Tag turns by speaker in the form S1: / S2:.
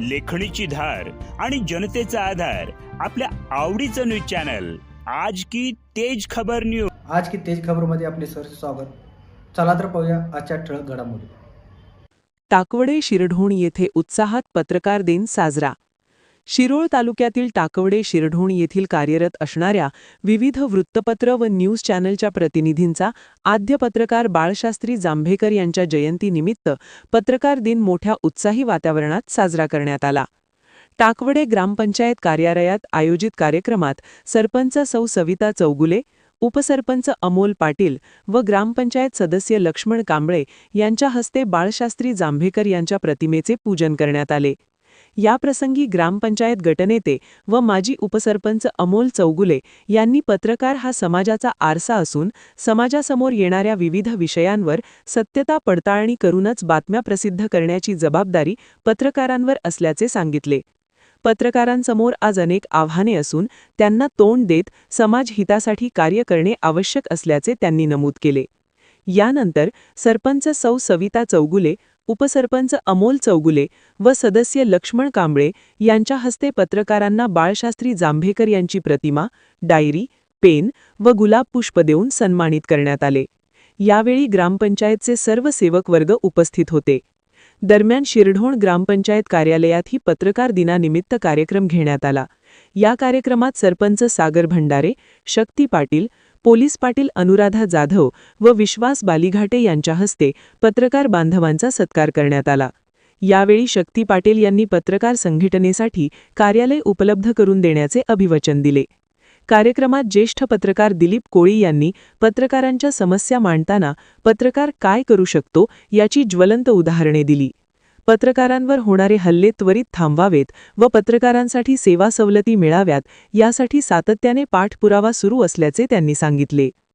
S1: लेखणीची धार आणि जनतेचा आधार आपल्या आवडीचं न्यूज चॅनल. आज की तेज खबर न्यूज
S2: आज की तेज खबरमध्ये आपले सर स्वागत. चला तर पाहूया आजच्या ठळक घडामोडी.
S3: टाकवडे शिरढोण येथे उत्साहात पत्रकार दिन साजरा. शिरोळ तालुक्यातील टाकवडे शिरढोण येथील कार्यरत असणाऱ्या विविध वृत्तपत्र व न्यूज चॅनलच्या प्रतिनिधींचा आद्य पत्रकार बाळशास्त्री जांभेकर यांच्या जयंतीनिमित्त पत्रकार दिन मोठ्या उत्साही वातावरणात साजरा करण्यात आला. टाकवडे ग्रामपंचायत कार्यालयात आयोजित कार्यक्रमात सरपंच सौ सविता चौगुले उपसरपंच अमोल पाटील व ग्रामपंचायत सदस्य लक्ष्मण कांबळे यांच्या हस्ते बाळशास्त्री जांभेकर यांच्या प्रतिमेचे पूजन करण्यात आले. याप्रसंगी ग्रामपंचायत गटनेते व माजी उपसरपंच अमोल चौगुले यांनी पत्रकार हा समाजाचा आरसा असून समाजासमोर येणाऱ्या विविध विषयांवर सत्यता पडताळणी करूनच बातम्या प्रसिद्ध करण्याची जबाबदारी पत्रकारांवर असल्याचे सांगितले. पत्रकारांसमोर आज अनेक आव्हाने असून त्यांना तोंड देत समाज हितासाठी कार्य करणे आवश्यक असल्याचे त्यांनी नमूद केले. यानंतर सरपंच सौ सविता चौगुले उपसरपंच अमोल चौगुले व सदस्य लक्ष्मण कांबळे यांच्या हस्ते पत्रकारांना बाळशास्त्री जांभेकर यांची प्रतिमा डायरी पेन व गुलाब पुष्प देऊन सन्मानित करण्यात आले. यावेळी ग्रामपंचायतचे सर्व सेवक वर्ग उपस्थित होते. दरम्यान शिरढोण ग्रामपंचायत कार्यालयातही पत्रकार दिनानिमित्त कार्यक्रम घेण्यात आला. या कार्यक्रमात सरपंच सागर भंडारे शक्ती पाटील पोलीस पाटील अनुराधा जाधव व विश्वास बालीघाटे यांच्या हस्ते पत्रकार बांधवांचा सत्कार करण्यात आला. यावेळी शक्ती पाटील यांनी पत्रकार संघटनेसाठी कार्यालय उपलब्ध करून देण्याचे अभिवचन दिले. कार्यक्रमात ज्येष्ठ पत्रकार दिलीप कोळी यांनी पत्रकारांच्या समस्या मांडताना पत्रकार काय करू शकतो याची ज्वलंत उदाहरणे दिली. पत्रकारांवर होणारे हल्ले त्वरित थांबवावेत व पत्रकारांसाठी सेवा सवलती मिळाव्यात यासाठी सातत्याने पाठपुरावा सुरू असल्याचे त्यांनी सांगितले.